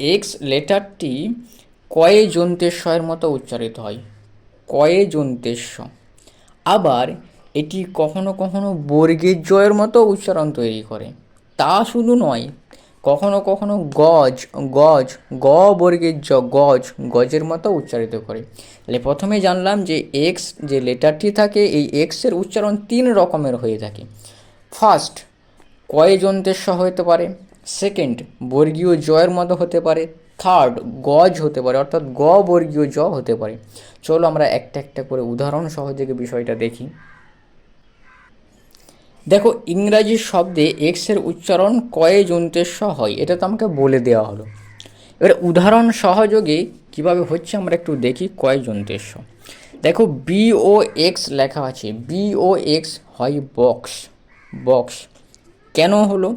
X লেটারটি কয়ে যন্ত্রেশ্বয়ের মতো উচ্চারিত হয়। কয়ে যন্ত্রেশ্ব আবার এটি কখনো কখনো বর্গের জয়ের মতো উচ্চারণ তৈরি করে। তা শুধু নয়, কখনো কখনো গজ গজ, গ বর্গের জ গজ, গজের মতো উচ্চারিত করে। তাহলে প্রথমে জানলাম যে এক্স যে লেটারটি থাকে, এই এক্সের উচ্চারণ তিন রকমের হয়ে থাকে। ফার্স্ট কয়ে সহ হতে পারে। সেকেন্ড বর্গীয় জয়ের মতো হতে পারে, থার্ড গজ হতে পারে, অর্থাৎ গ বর্গীয় জ হতে পারে। চলো আমরা একটা একটা করে উদাহরণ সহযোগে বিষয়টা দেখি। দেখো, ইংরাজি শব্দে এক্সের উচ্চারণ কয়ে স হয়, এটা তো আমাকে বলে দেওয়া হলো। এবার উদাহরণ সহযোগে কীভাবে হচ্ছে আমরা একটু দেখি কয় স। দেখো বি ও এক্স লেখা আছে বি ও এক্স হয় বক্স বক্স কেন হলো?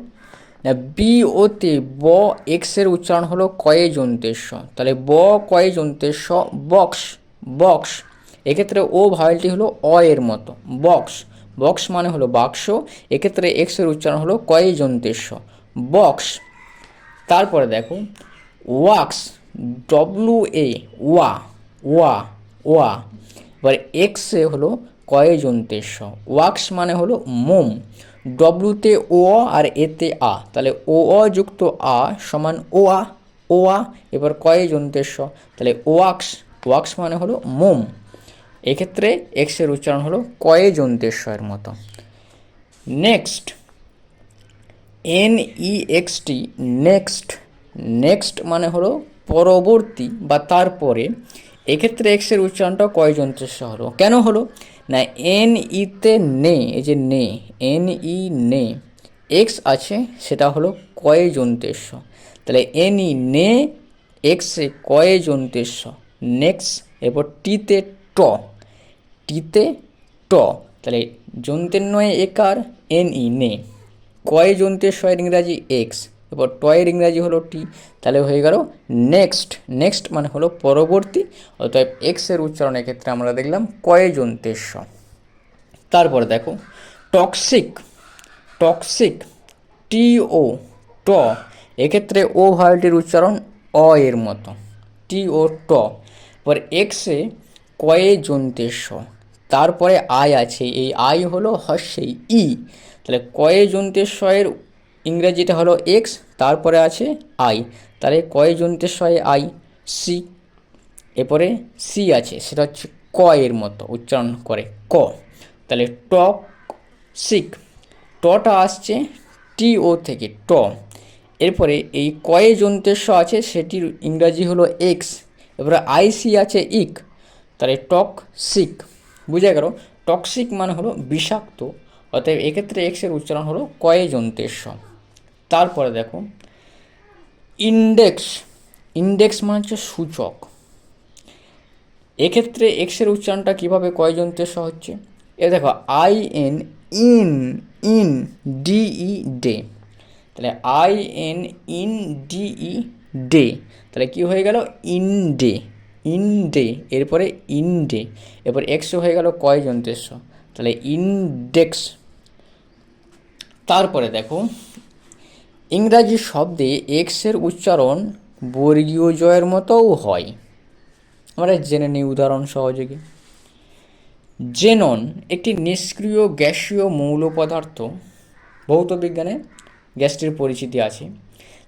বি ওতে ব এক্সের উচ্চারণ হলো কয়ে যন্ত্রের স তাহলে ব কয়ে যন্ত্রের স বক্স বক্স এক্ষেত্রে ও ভাওয়েলটি হলো অ এর মতো বক্স বক্স মানে হলো বাক্স। এক্ষেত্রে এক্সের উচ্চারণ হলো কয়ে যন্ত্রের স বক্স তারপরে দেখো ওয়াক্স ডব্লু এ ওয়া ওয়া ওয়া এবার এক্সে হলো কয়ে যন্ত্রের স ওয়াক্স মানে হলো মোম। ডব্লুতে ও আর এতে আ তাহলে ও অ যুক্ত আ সমান ও আ ও আ এবার কয়ে যন্ত্রের তাহলে ওয়াক্স ওয়াক্স মানে হলো মোম। এক্ষেত্রে এক্সের উচ্চারণ হলো কয়ে স্বয়ের মতো। Next N E X T next next মানে হলো পরবর্তী বা তারপরে। এক্ষেত্রে এক্সের উচ্চারণটা কয় যন্ত্রের সহ হলো? কেন হলো? না, এন ইতে নে, এই যে নে, এন ই নে, এক্স আছে, সেটা হলো কয়ে স তাহলে এন ই নে, এক্সে কয়ে যন্ত্রের স নেক্সট এরপর টিতে ট টিতে ট, তাহলে যন্ত্রের নয় একার, এন ই নে কয় শয়ের ইংরাজি এক্স এরপর টয়ের ইংরাজি হলো টি, তাহলে হয়ে গেল নেক্সট। নেক্সট মানে হলো পরবর্তী, অতএব এক্সের উচ্চারণের ক্ষেত্রে আমরা দেখলাম কয়ে যন্ত্রের স তারপরে দেখো টক্সিক টক্সিক টি ও ট, এক্ষেত্রে ও ভায়োলটির উচ্চারণ অ এর মতো। টি ও ট, এবার এক্সে কয়ে স তারপরে আই আছে, এই আই হলো হস্যেই ই তাহলে কয়ে এর ইংরেজিটা হলো এক্স তারপরে আছে আই তাহলে কয় যন্ত্রের শয়ে আই সি এরপরে সি আছে, সেটা হচ্ছে ক এর মতো, উচ্চারণ করে ক। তাহলে টক সিক টটা আসছে টি ও থেকে ট। এরপরে এই কয়ে যন্ত্রের আছে, সেটির ইংরাজি হলো এক্স এবারে আইসি আছে ইক। তাহলে টক সিক বুঝা গেল? টক্সিক মানে হলো বিষাক্ত। অতএব এক্ষেত্রে এক্সের উচ্চারণ হলো কয়ে স। তারপরে দেখো ইন্ডেক্স ইন্ডেক্স মানে হচ্ছে সূচক। এক্ষেত্রে এক্সের উচ্চারণটা কীভাবে কয় যন্ত্রের স হচ্ছে? এ দেখো I N in in D E day তাহলে I N in D E day তাহলে কী হয়ে গেল? ইন ডে ইন ডে এরপরে ইন ডে এরপর এক্স হয়ে গেল কয় যন্ত্রের স তাহলে ইনডেক্স তারপরে দেখো ইংরাজি শব্দে এক্সের উচ্চারণ বর্গীয় জয়ের মতোও হয়। আমরা জেনে নিই উদাহরণ সহযোগে জেনন একটি নিষ্ক্রিয় গ্যাসীয় মৌল পদার্থ। ভৌত বিজ্ঞানে গ্যাসটির পরিচিতি আছে।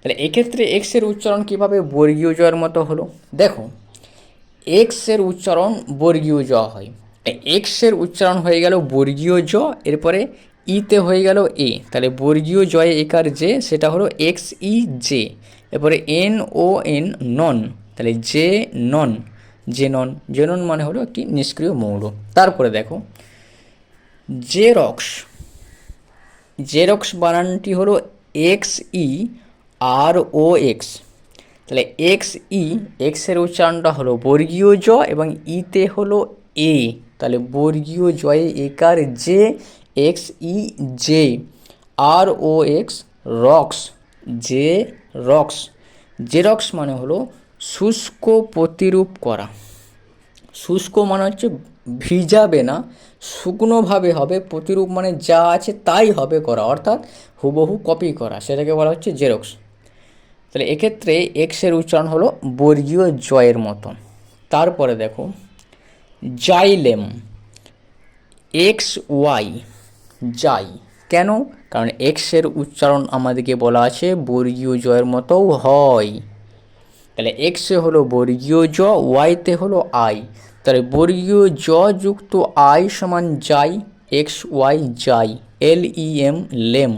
তাহলে এক্ষেত্রে এক্সের উচ্চারণ কীভাবে বর্গীয় জয়ের মতো হলো? দেখো, এক্সের উচ্চারণ বর্গীয় জ হয়। এক্সের উচ্চারণ হয়ে গেল বর্গীয় জ, এরপরে ইতে হয়ে গেল এ। তাহলে বর্গীয় জয়ে একার যে, সেটা হলো এক্স ই জে এরপরে এন ও এন নন তাহলে J non J non J non মানে হলো একটি নিষ্ক্রিয় মৌল। তারপরে দেখো, জেরক্স। জেরক্স বানানটি হলো X E R O X তাহলে এক্স ই এক্সের উচ্চারণটা হলো বর্গীয় জ এবং ইতে হলো এ। তাহলে বর্গীয় জয়ে একার যে X E J R O X rocks J rocks xerox মানে হলো শুষ্ক প্রতিরূপ করা। শুষ্ক মানে হচ্ছে ভিজাবে না, শুকনোভাবে হবে। প্রতিরূপ মানে যা আছে তাই হবে করা, অর্থাৎ হুবহু কপি করা, সেটাকে বলা হচ্ছে জেরক্স তাহলে এক্ষেত্রে এক্সের উচ্চারণ হলো বর্গীয় জয়ের মতো। তারপরে দেখো, জাইলেম এক্স ওয়াই যাই। কেন? কারণ এক্সের উচ্চারণ আমাদেরকে বলা আছে বর্গীয় জয়ের মতোও হয়। তাহলে এক্সে হলো বর্গীয় জ ওয়াইতে হলো আই তাহলে বর্গীয় জ যুক্ত আই সমান যাই এক্স ওয়াই যাই। এল ই এম লেম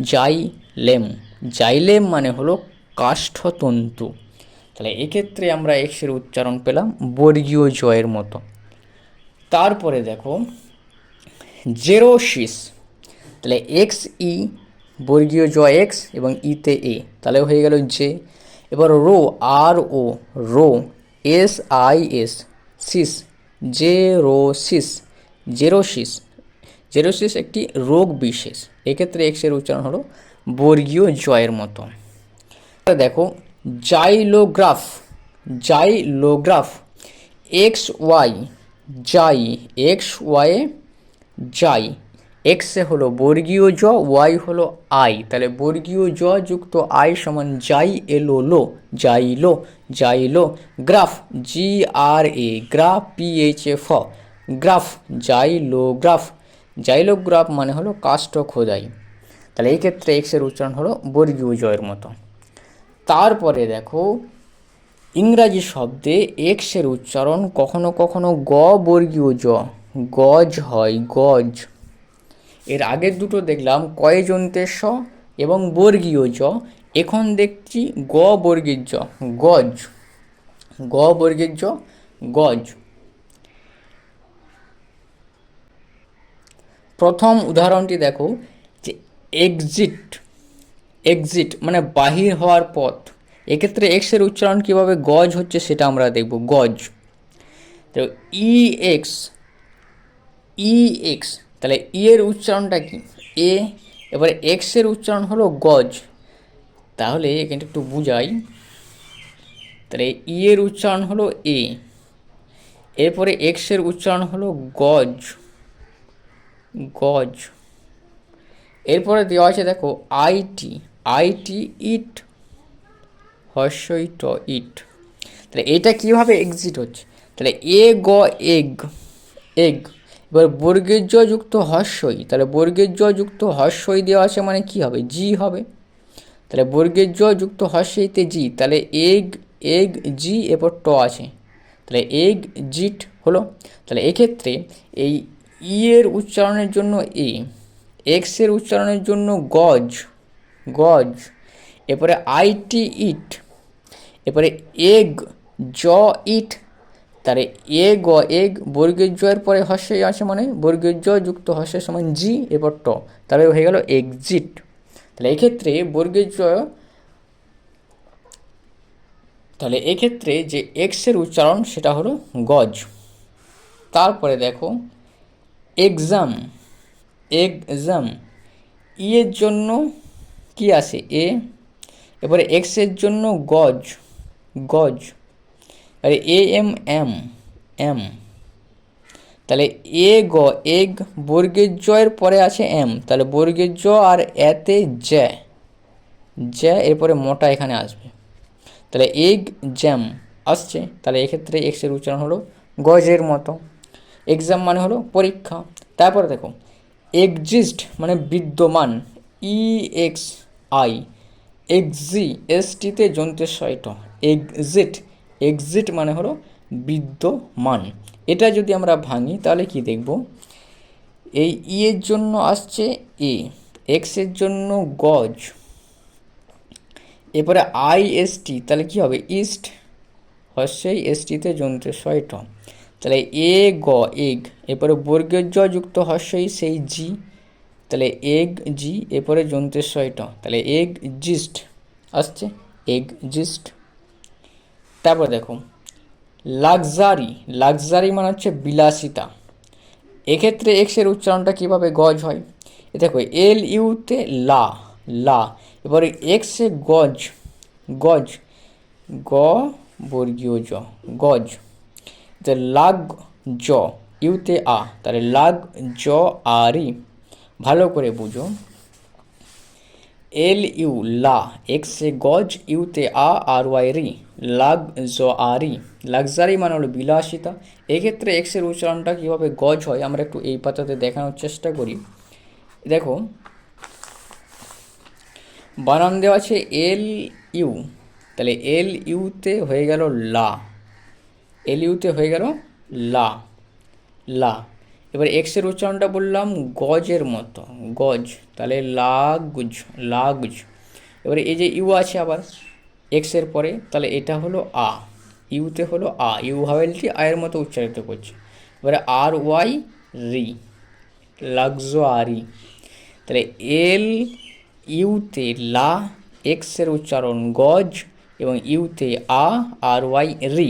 যাই লেম জাইলেম মানে হলো কাষ্ঠতন্তু। তাহলে এক্ষেত্রে আমরা এক্সের উচ্চারণ পেলাম বর্গীয় জয়ের মতো। তারপরে দেখো জেরোসিস। তাহলে এক্স ই বর্গীয় জ এক্স এবং ইতে এ তাহলে হয়ে গেল জে এবার rho R O rho S I S সিস জে রো সিস জেরোসিস। জেরোসিস একটি রোগ বিশেষ। এক্ষেত্রে এক্সের উচ্চারণ হলো বর্গীয় জয়ের মতো। দেখো, জাইলোগ্রাফ জাইলোগ্রাফ এক্স ওয়াই যাই এক্স ওয়াই যাই। এক্সে হলো বর্গীয় জ ওয়াই হলো আই তাহলে বর্গীয় জ যুক্ত আই সমান যাই এলো লো যাইলো যাইলো graph G R A graph P H A ফ গ্রাফ জাইলোগ্রাফ মানে হলো কাষ্ঠ খোদাই। তাহলে এই ক্ষেত্রে এক্সের উচ্চারণ হলো বর্গীয় জয়ের মতো। তারপরে দেখো, ইংরাজি শব্দে এক্সের উচ্চারণ কখনো কখনো গ বর্গীয় জ। গজ হয়, গজ। এর আগের দুটো দেখলাম কয় স এবং বর্গীয় জ। এখন দেখছি গ বর্গীর জ, গজ। গ বর্গীর জ, গজ। প্রথম উদাহরণটি দেখো, যে এক্সিট এক্সিট মানে বাহির হওয়ার পথ। এক্ষেত্রে এক্সের উচ্চারণ কীভাবে গজ হচ্ছে সেটা আমরা দেখব, গজ। তো ই এক্স ই এক্স তাহলে ই এর উচ্চারণটা কি? এ এবারে এক্সের উচ্চারণ হলো গজ। তাহলে এখানে একটু বুঝাই। তাহলে ই এর উচ্চারণ হলো এ এরপরে এক্সের উচ্চারণ হলো গজ। গজ। এরপরে দেওয়া আছে, দেখো আইটি আইটি ইট হর্ষই ট ইট তাহলে এটা কীভাবে এক্সিট হচ্ছে? তাহলে এ গ এগ এগ এবার বর্গের জ যুক্ত হর্ষই, তাহলে বর্গের জ যুক্ত হর্ষই দেওয়া আছে মানে কি হবে? জি হবে। তাহলে বর্গের জ যুক্ত হর্ষইতে জি, তাহলে এগ এগ, জি, এরপর ট আছে। তাহলে এগ, জিট হলো। তাহলে এক্ষেত্রে এই ই এর উচ্চারণের জন্য এ এক্সের উচ্চারণের জন্য গজ গজ। এরপরে আইটি ইট, এরপরে এগ, জ, ইট তাহলে এ গ এগ বর্গের জয়ের পরে হর্ষই আছে মানে বর্গের জ যুক্ত হর্ষের সমান জি, এরপর ট। তাহলে হয়ে গেল এক্সিট তাহলে এক্ষেত্রে বর্গের জয় তাহলে এক্ষেত্রে যে এক্সের উচ্চারণ সেটা হলো গজ। তারপরে দেখো এক্সাম এক্সাম ই এর জন্য কি আছে? এ এবারে এক্সের জন্য গজ গজ। আরে এ এম এম এম। তাহলে এ গ এগ বর্গের জয়ের পরে আছে এম। তাহলে বর্গের জ আর এতে জ্যা জ্যা এরপরে মোটা এখানে আসবে। তাহলে এগ জ্যাম আসছে। তাহলে এক্ষেত্রে এক্সের উচ্চারণ হলো গজের মতো। এক্সাম মানে হলো পরীক্ষা। তারপরে দেখো এক্সিস্ট মানে বিদ্যমান। ই এক্স আই এক্সি এস টিতে যন্ত্রের সয়ট এক্সিট এক্সিট মানে হলো বিদ্যমান। এটা যদি আমরা ভাঙি, তাহলে কি দেখব? এই ই এর জন্য আসছে এ এক্সের জন্য গজ। এরপরে আই এস টি তাহলে কি হবে? ইস্ট হর্ষেই এস টিতে যন্ত্রের সয়ট তাহলে এ গ এগ এরপরে বর্গের জ যুক্ত হর্ষই সেই জি তাহলে এগ জি এরপরে যন্ত্রের সয়ট তাহলে এগ জিস্ট আসছে এগ জিস্ট তারপর দেখো লাক্সারি লাক্সারি মানে হচ্ছে বিলাসিতা। এক্ষেত্রে এক্সের উচ্চারণটা কীভাবে গজ হয়? এ দেখো এল ইউতে লা লা। এবারে এক্সে গজ গজ, গ বর্গীয় জ, গজ। লাগ, জ ইউতে আ। তাহলে লাগ, জ, আরি। ভালো করে বুঝো। এল ইউ লা এক্সে গজ ইউতে আ আর ওয়াই রি লাগ আরি, লাক্সারি মানে হলো বিলাসিতা। এক্ষেত্রে এক্সের উচ্চারণটা কীভাবে গজ হয় আমরা একটু এই পাতাতে দেখানোর চেষ্টা করি। দেখো, বানান দেওয়া আছে এল ইউ, তাহলে এল ইউতে হয়ে গেল লা। এল ইউতে হয়ে গেল লা লা। এবার এক্সের উচ্চারণটা বললাম গজের মতো, গজ, তাহলে লাগুজ লাগুজ। এবারে এই যে ইউ আছে আবার এক্সের পরে তাহলে এটা হলো আ ইউতে হলো আ ইউ ভাবেলটি আয়ের মতো উচ্চারিত করছে। এবারে আর ওয়াই রি লাক্সারি তাহলে এল ইউতে লা এক্সের উচ্চারণ গজ এবং ইউতে আ আর ওয়াই রি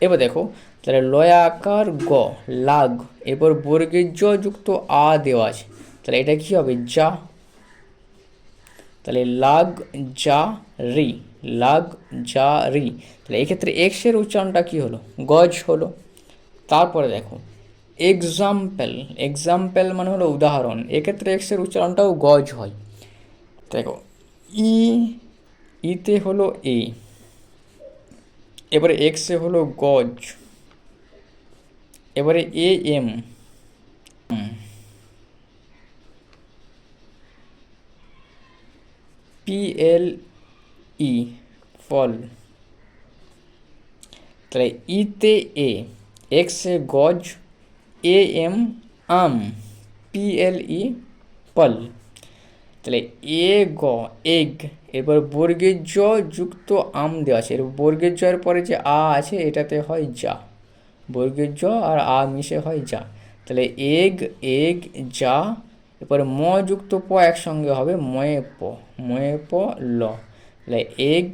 এবার দেখো, তাহলে লয়াকার গ, লাগ, এরপর বর্গের জ যুক্ত আ দেওয়া আছে। তাহলে এটা কী হবে? যা। তাহলে লাগ, যা, রি। লাগ যা রি তাহলে এক্ষেত্রে এক্সের উচ্চারণটা কী হলো? গজ হলো। তারপরে দেখো এক্সাম্পল এক্সাম্পল মানে হলো উদাহরণ। এক্ষেত্রে এক্সের উচ্চারণটাও গজ হয়। দেখো, ই, ইতে হলো এ, এবারে এক্সে হলো গজ, এবারে এ, এম, পি, এল ই ফল। তাহলে ইতে এ, এক্সে গজ, A M um, P L ই পল তাহলে এ গ, এগ এবার বর্গের জ যুক্ত আম দেওয়া আছে। এর বর্গের জয়ের পরে যে আ আছে, এটাতে হয় যা। বর্গের জ আর আ মিশে হয় যা। তাহলে এগ এগ, যা, এরপরে ম যুক্ত প একসঙ্গে হবে, ময়ে প ময়ে প, ল। তাহলে এগ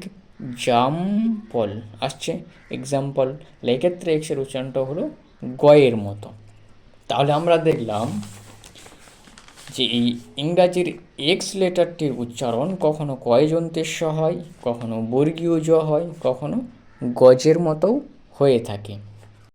জাম্পল আসছে এক্সাম্পল তাহলে এক্ষেত্রে এক্সের উচ্চারণটা হলো গয়ের মতো। তাহলে আমরা দেখলাম যে এই ইংরাজির এক্স লেটারটির উচ্চারণ কখনো কয়জন্তেস্য হয়, কখনো বর্গীয় জ হয়, কখনো গজের মতো হয়ে থাকে।